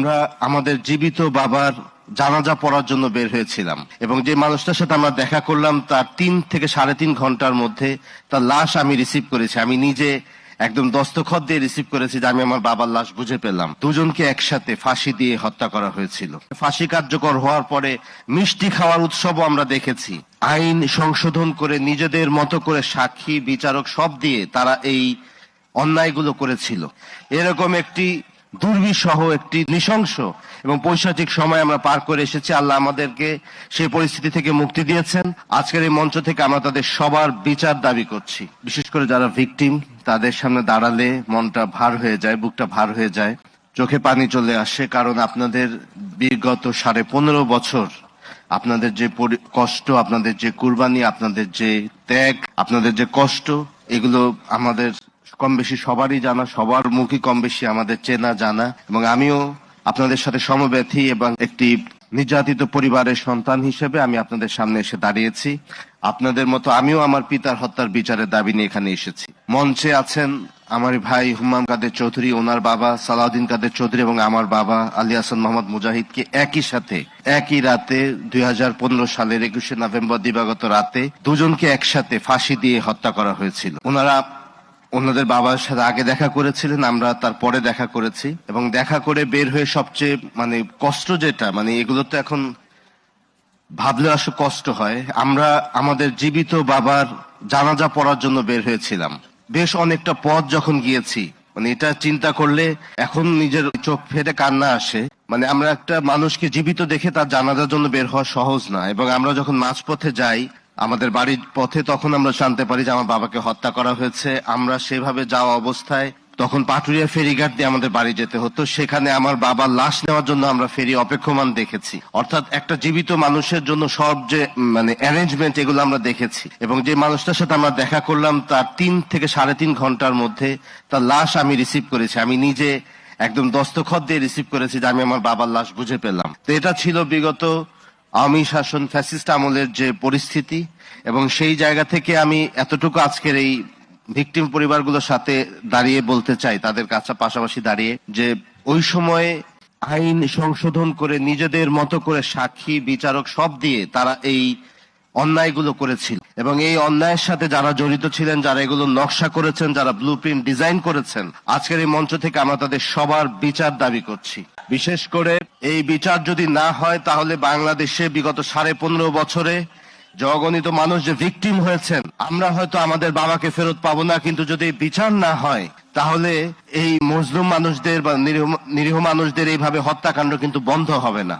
আমরা আমাদের জীবিত বাবার জানাজা পড়ার জন্য বের হয়েছিলাম এবং যে মানুষটার সাথে আমরা দেখা করলাম, তার তিন থেকে সাড়ে তিন ঘণ্টার মধ্যে তার লাশ আমি রিসিভ করেছি। আমি নিজে একদম দস্তখত দিয়ে রিসিভ করেছি যে আমি আমার বাবার লাশ বুঝে পেলাম। দুজনকে একসাথে ফাঁসি দিয়ে হত্যা করা হয়েছিল। ফাঁসি কার্যকর হওয়ার পরে মিষ্টি খাওয়ার উৎসবও আমরা দেখেছি। আইন সংশোধন করে নিজেদের মতো করে সাক্ষী, বিচারক সব দিয়ে তারা এই অন্যায়গুলো করেছিল। এরকম একটি দুর্বিসহ একটি নৃশংস এবং পৈশাচিক সময় আমরা পার করে এসেছি। আল্লাহ আমাদেরকে সেই পরিস্থিতি থেকে মুক্তি দিয়েছেন। আজকের এই মঞ্চ থেকে আমরা তাদের সবার বিচার দাবি করছি। বিশেষ করে যারা ভিকটিম, তাদের সামনে দাঁড়ালে মনটা ভার হয়ে যায়, বুকটা ভার হয়ে যায়। চোখে পানি চলে আসে, কারণ আপনাদের বিগত সাড়ে পনেরো বছর আপনাদের যে কষ্ট, আপনাদের যে কুরবানি, আপনাদের যে ত্যাগ, আপনাদের যে কষ্ট, এগুলো আমাদের কম বেশি সবারই জানা, সবার মুখই কম বেশি আমাদের চেনা, জানা। এবং আমিও আপনাদের সাথে সমব্যথী এবং একটি নির্যাতিত পরিবারের সন্তান হিসেবে আমি আপনাদের সামনে এসে দাঁড়িয়েছি। আপনাদের মতো আমিও আমার পিতার হত্যার বিচারের দাবি নিয়ে এখানে এসেছি। মঞ্চে আছেন আমার ভাই হুম্মাম কাদের চৌধুরী, ওনার বাবা সালাউদ্দিন কাদের চৌধুরী এবং আমার বাবা আলী হাসান মোহাম্মদ মুজাহিদকে একই সাথে, একই রাতে দুই হাজার পনেরো সালের একুশে নভেম্বর দিবাগত রাতে দুজনকে একসাথে ফাঁসি দিয়ে হত্যা করা হয়েছিল। ওনারা ওনাদের বাবার সাথে আগে দেখা করেছিলেন, আমরা তারপরে দেখা করেছি। এবং দেখা করে বের হয়ে সবচেয়ে মানে কষ্ট যেটা মানে এগুলো তো এখন ভাবলে আসলে কষ্ট হয়। আমরা আমাদের জীবিত বাবার জানাজা পড়ার জন্য বের হয়েছিলাম। বেশ অনেকটা পথ যখন গিয়েছি মানে এটা চিন্তা করলে এখন নিজের চোখ ফেটে কান্না আসে। মানে আমরা একটা মানুষকে জীবিত দেখে তার জানাজার জন্য বের হওয়া সহজ না। এবং আমরা যখন মাঝপথে যাই আমাদের বাড়ির পথে তখন আমরা জানতে পারি যে আমার বাবাকে হত্যা করা হয়েছে। আমরা সেভাবে যাওয়া অবস্থায় তখন পাটুরিয়া ফেরিঘাট দিয়ে আমাদের বাড়ি যেতে হতো। সেখানে আমার বাবার লাশ নেওয়ার জন্য আমরা ফেরি অপেক্ষমান দেখেছি। অর্থাৎ একটা জীবিত মানুষের জন্য সব যে মানে অ্যারেঞ্জমেন্ট এগুলো আমরা দেখেছি। এবং যে মানুষটার সাথে আমরা দেখা করলাম, তার তিন থেকে সাড়ে তিন ঘণ্টার মধ্যে তার লাশ আমি রিসিভ করেছি। আমি নিজে একদম দস্তখত দিয়ে রিসিভ করেছি যে আমি আমার বাবার লাশ বুঝে পেলাম। তো এটা ছিল বিগত আওয়ামী শাসন ফ্যাসিস্ট আমলের যে পরিস্থিতি এবং সেই জায়গা থেকে আমি এতটুকু আজকের এই ভিকটিম পরিবারগুলোর সাথে দাঁড়িয়ে বলতে চাই, তাদের কাছে পাশাপাশি দাঁড়িয়ে, যে ওই সময়ে আইন সংশোধন করে নিজেদের মতো করে সাক্ষী, বিচারক সব দিয়ে তারা এই অন্যায়গুলো করেছিল। এবং এই অন্যায়ের সাথে যারা জড়িত ছিলেন, যারা এগুলো নকশা করেছেন, যারা ব্লু ডিজাইন করেছেন, আজকের এই মঞ্চ থেকে আমরা তাদের সবার বিচার দাবি করছি। বিশেষ করে এই বিচার যদি না হয়, তাহলে বাংলাদেশে বিগত সাড়ে পনেরো বছরে জগণিত মানুষ যে ভিকটিম হয়েছেন, আমরা হয়তো আমাদের বাবাকে ফেরত পাবো না, কিন্তু যদি বিচার না হয়, তাহলে এই মজলুম মানুষদের বা নিরীহ মানুষদের এইভাবে হত্যাকাণ্ড কিন্তু বন্ধ হবে না।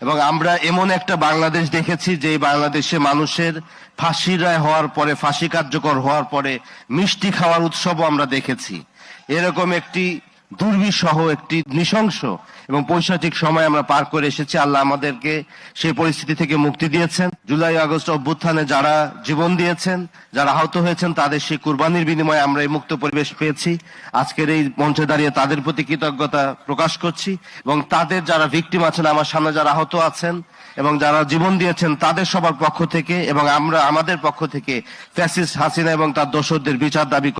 এবং আমরা এমন একটা বাংলাদেশ দেখেছি যে বাংলাদেশে মানুষের ফাঁসি রায় হওয়ার পরে, ফাঁসি কার্যকর হওয়ার পরে মিষ্টি খাওয়ার উৎসবও আমরা দেখেছি। এরকম একটি দুর্বিসহ একটি নৃশংস এবং পৈশাচিক সময় আমরা পার করে এসেছি। আল্লাহ আমাদেরকে সেই পরিস্থিতি থেকে মুক্তি দিয়েছেন। জুলাই, আগস্ট অভ্যুত্থানে যারা জীবন দিয়েছেন, যারা আহত হয়েছেন, তাদের সেই কুরবানির বিনিময়ে আমরা এই মুক্ত পরিবেশ পেয়েছি। আজকের এই মঞ্চে দাঁড়িয়ে তাদের প্রতি কৃতজ্ঞতা প্রকাশ করছি এবং তাদের যারা ভিকটিম আছেন, আমার সামনে যারা আহত আছেন এবং যারা জীবন দিয়েছেন, তাদের সবার পক্ষ থেকে এবং আমরা, আমাদের পক্ষ থেকে ফ্যাসিস্ট হাসিনা এবং তার দোষরদের বিচার দাবি